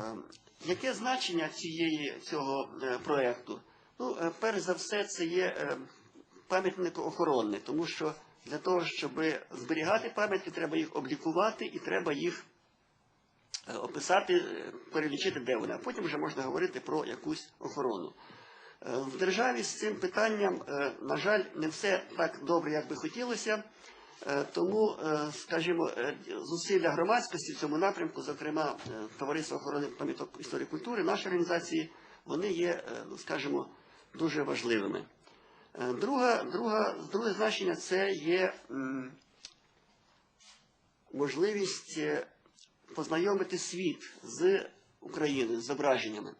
Е, Яке значення цієї, цього е, проекту? Ну, е, перш за все, це є пам'ятник охоронний, тому що для того, щоб зберігати пам'ятки, треба їх облікувати і треба їх описати, перелічити, де вони, а потім вже можна говорити про якусь охорону. В державі з цим питанням, на жаль, не все так добре, як би хотілося. Е, Тому, е, скажімо, е, зусилля громадськості в цьому напрямку, зокрема Товариство охорони пам'яток історії культури, наші організації, вони є, ну, скажімо, дуже важливими. Друга, друга, друге значення це є можливість познайомити світ з Україною, з зображеннями.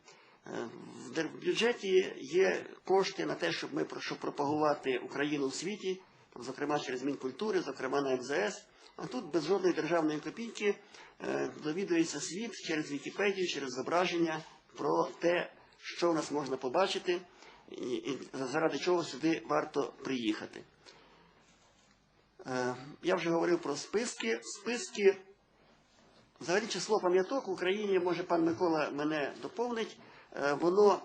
В бюджеті є кошти на те, щоб ми щоб пропагувати Україну в світі, зокрема через Мінкультури, зокрема на МЗС. А тут без жодної державної копійки е, довідується світ через Вікіпедію, через зображення про те, що в нас можна побачити, і, заради чого сюди варто приїхати. Е, Я вже говорив про списки. Списки Взагалі число пам'яток в Україні, може пан Микола мене доповнить, е, воно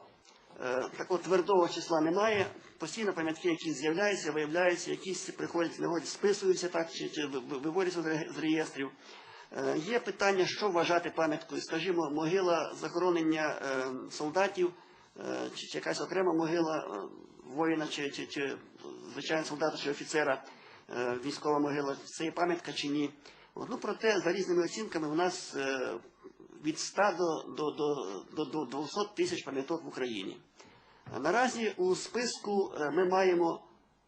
такого твердого числа немає. Постійно пам'ятки, які з'являються, виявляються, якісь приходять в списуються так, чи, чи ви- ви- виводяться з реєстрів. Е, Є питання, що вважати пам'яткою. Скажімо, могила захоронення е, солдатів, е, чи, чи якась окрема могила е, воїна, чи, чи, чи звичайного солдата, чи офіцера, е, військова могила, це є пам'ятка чи ні. Ну, проте, за різними оцінками, у нас е, від 100 до, до, до, до, до 200 тисяч пам'яток в Україні. Наразі у списку е, ми маємо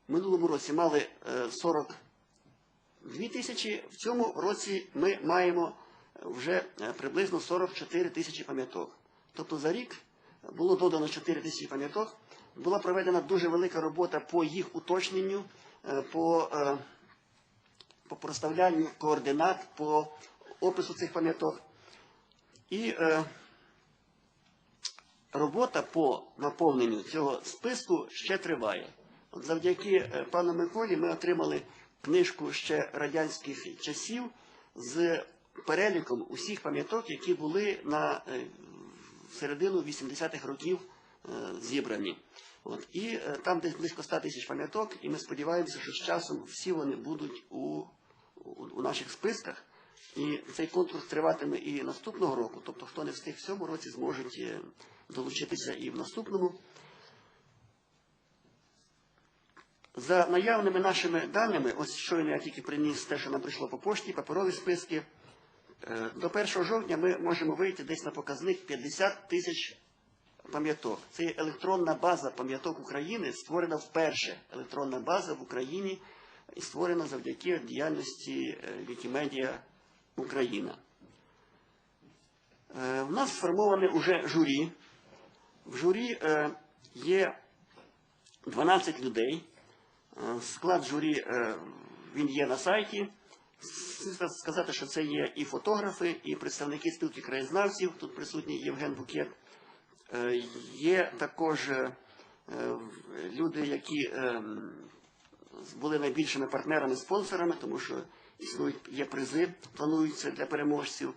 в минулому році мали е, 42 тисячі, в цьому році ми маємо е, вже е, приблизно 44 тисячі пам'яток. Тобто за рік було додано 4 тисячі пам'яток, була проведена дуже велика робота по їх уточненню, е, по, е, по проставлянню координат, по опису цих пам'яток. І е, робота по наповненню цього списку ще триває. От завдяки е, пану Миколі ми отримали книжку ще радянських часів з переліком усіх пам'яток, які були на е, середину 80-х років е, зібрані. От. І там десь близько 100 тисяч пам'яток, і ми сподіваємося, що з часом всі вони будуть у, у наших списках. І цей конкурс триватиме і наступного року. Тобто, хто не встиг в цьому році, зможуть е, долучитися і в наступному. За наявними нашими даними, ось щойно я тільки приніс те, що нам прийшло по пошті, паперові списки. Е, До 1 жовтня ми можемо вийти десь на показник 50 тисяч пам'яток. Це є електронна база пам'яток України, створена вперше. Електронна база в Україні створена завдяки діяльності е, Вікімедія Україна. Е, В нас сформоване уже журі. В журі е, є 12 людей. Е, Склад журі він є на сайті. Сказати, що це є і фотографи, і представники спілки краєзнавців. Тут присутній Євген Букет. Є також люди, які е, були найбільшими партнерами, спонсорами, тому що існують є призи, плануються для переможців.